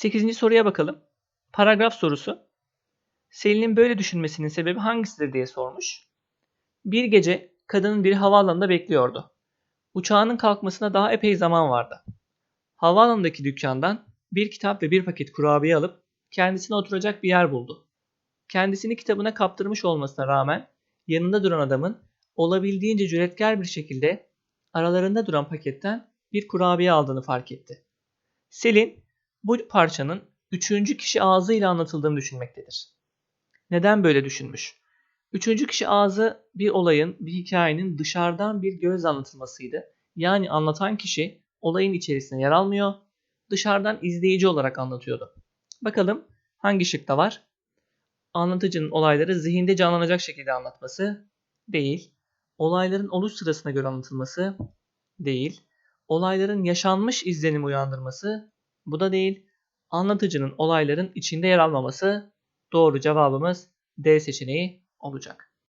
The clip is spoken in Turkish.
8. soruya bakalım. Paragraf sorusu. Selin'in böyle düşünmesinin sebebi hangisidir diye sormuş. Bir gece kadının bir havaalanında bekliyordu. Uçağının kalkmasına daha epey zaman vardı. Havaalanındaki dükkandan bir kitap ve bir paket kurabiye alıp kendisine oturacak bir yer buldu. Kendisini kitabına kaptırmış olmasına rağmen yanında duran adamın olabildiğince cüretkar bir şekilde aralarında duran paketten bir kurabiye aldığını fark etti. Selin bu parçanın üçüncü kişi ağzıyla anlatıldığını düşünmektedir. Neden böyle düşünmüş? Üçüncü kişi ağzı bir olayın, bir hikayenin dışarıdan bir göz anlatılmasıydı. Yani anlatan kişi olayın içerisine yer almıyor, dışarıdan izleyici olarak anlatıyordu. Bakalım hangi şıkta var? Anlatıcının olayları zihinde canlanacak şekilde anlatması değil. Olayların oluş sırasına göre anlatılması değil. Olayların yaşanmış izlenim uyandırması bu da değil. Anlatıcının olayların içinde yer almaması doğru cevabımız D seçeneği olacak.